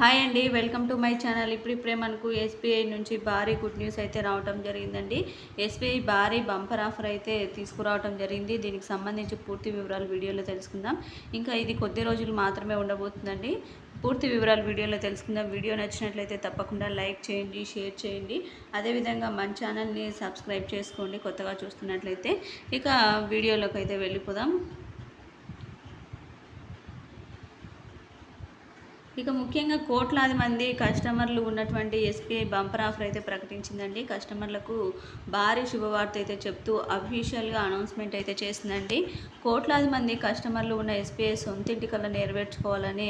Hi అండి welcome to my channel. ఇప్పుడిప్పుడే మనకు ఎస్బీఐ నుంచి భారీ గుడ్ న్యూస్ అయితే రావటం జరిగిందండి. ఎస్బీఐ భారీ బంపర్ ఆఫర్ అయితే తీసుకురావటం జరిగింది. దీనికి సంబంధించి పూర్తి వివరాలు వీడియోలో తెలుసుకుందాం. ఇంకా ఇది కొద్ది రోజులు మాత్రమే ఉండబోతుందండి. పూర్తి వివరాలు వీడియోలో తెలుసుకుందాం. వీడియో నచ్చినట్లయితే తప్పకుండా లైక్ చేయండి షేర్ చేయండి. అదేవిధంగా మన ఛానల్ని సబ్స్క్రైబ్ చేసుకోండి. కొత్తగా చూస్తున్నట్లయితే ఇక వీడియోలోకి అయితే వెళ్ళిపోదాం. ఇక ముఖ్యంగా కోట్లాది మంది కస్టమర్లు ఉన్నటువంటి ఎస్బీఐ బంపర్ ఆఫర్ అయితే ప్రకటించిందండి. కస్టమర్లకు భారీ శుభవార్త అయితే చెప్తూ అఫీషియల్గా అనౌన్స్మెంట్ అయితే చేసిందండి. కోట్లాది మంది కస్టమర్లు ఉన్న ఎస్బీఐ సొంతింటి కల్లా నెరవేర్చుకోవాలని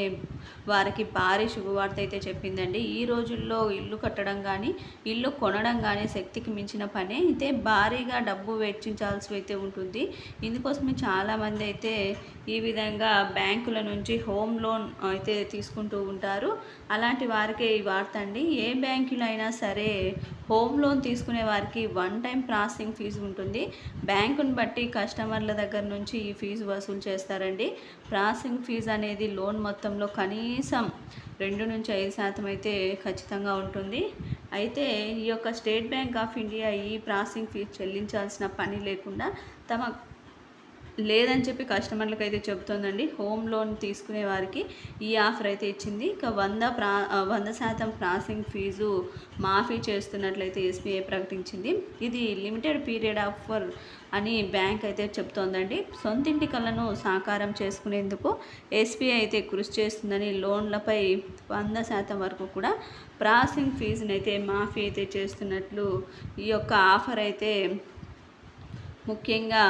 వారికి భారీ శుభవార్త అయితే చెప్పిందండి. ఈ రోజుల్లో ఇల్లు కట్టడం కానీ ఇల్లు కొనడం కానీ శక్తికి మించిన పని. అయితే భారీగా డబ్బు వెచ్చించాల్సి అయితే ఉంటుంది. ఇందుకోసమే చాలామంది అయితే ఈ విధంగా బ్యాంకుల నుంచి హోమ్ లోన్ అయితే తీసుకుంటూ ఉంటారు. అలాంటి వారికే ఈ వార్త అండి. ఏ బ్యాంకులో అయినా సరే హోమ్ లోన్ తీసుకునే వారికి వన్ టైం ప్రాసెసింగ్ ఫీజు ఉంటుంది. బ్యాంకును బట్టి కస్టమర్ల దగ్గర నుంచి ఈ ఫీజు వసూలు చేస్తారండి. ప్రాసెసింగ్ ఫీజు అనేది లోన్ మొత్తంలో కనీసం రెండు నుంచి ఐదు శాతం అయితే ఖచ్చితంగా ఉంటుంది. అయితే ఈ యొక్క స్టేట్ బ్యాంక్ ఆఫ్ ఇండియా ఈ ప్రాసెసింగ్ ఫీజు చెల్లించాల్సిన పని లేకుండా తమ లేదని చెప్పి కస్టమర్లకు అయితే చెబుతోందండి. హోమ్ లోన్ తీసుకునే వారికి ఈ ఆఫర్ అయితే ఇచ్చింది. ఇక వంద ప్రా వంద శాతం ప్రాసెసింగ్ ఫీజు మాఫీ చేస్తున్నట్లయితే ఎస్బీఐ ప్రకటించింది. ఇది లిమిటెడ్ పీరియడ్ ఆఫర్ అని బ్యాంక్ అయితే చెప్తోందండి సొంతింటి కళను సాకారం చేసుకునేందుకు ఎస్బీఐ అయితే కృషి చేస్తుందని లోన్లపై వంద శాతం వరకు కూడా ప్రాసెసింగ్ ఫీజుని అయితే మాఫీ అయితే చేస్తున్నట్లు ఈ యొక్క ఆఫర్ అయితే ముఖ్యంగా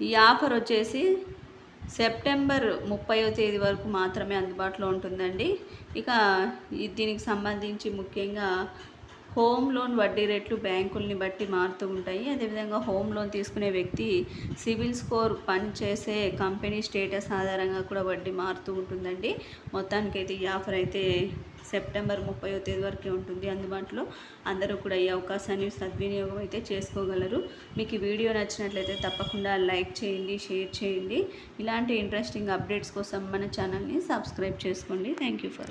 ఈ ఆఫర్ వచ్చేసి సెప్టెంబర్ ముప్పైవ తేదీ వరకు మాత్రమే అందుబాటులో ఉంటుందండి. ఇక దీనికి సంబంధించి ముఖ్యంగా హోమ్ లోన్ వడ్డీ రేట్లు బ్యాంకుల్ని బట్టి మారుతూ ఉంటాయి. అదేవిధంగా హోమ్ లోన్ తీసుకునే వ్యక్తి సివిల్ స్కోర్ పనిచేసే కంపెనీ స్టేటస్ ఆధారంగా కూడా వడ్డీ మారుతూ ఉంటుందండి. మొత్తానికైతే ఈ ఆఫర్ అయితే సెప్టెంబర్ ముప్పై తేదీ వరకే ఉంటుంది. అందుబాటులో అందరూ కూడా ఈ అవకాశాన్ని సద్వినియోగం అయితే చేసుకోగలరు. మీకు ఈ వీడియో నచ్చినట్లయితే తప్పకుండా లైక్ చేయండి షేర్ చేయండి. ఇలాంటి ఇంట్రెస్టింగ్ అప్డేట్స్ కోసం మన ఛానల్ని సబ్స్క్రైబ్ చేసుకోండి. Thank you for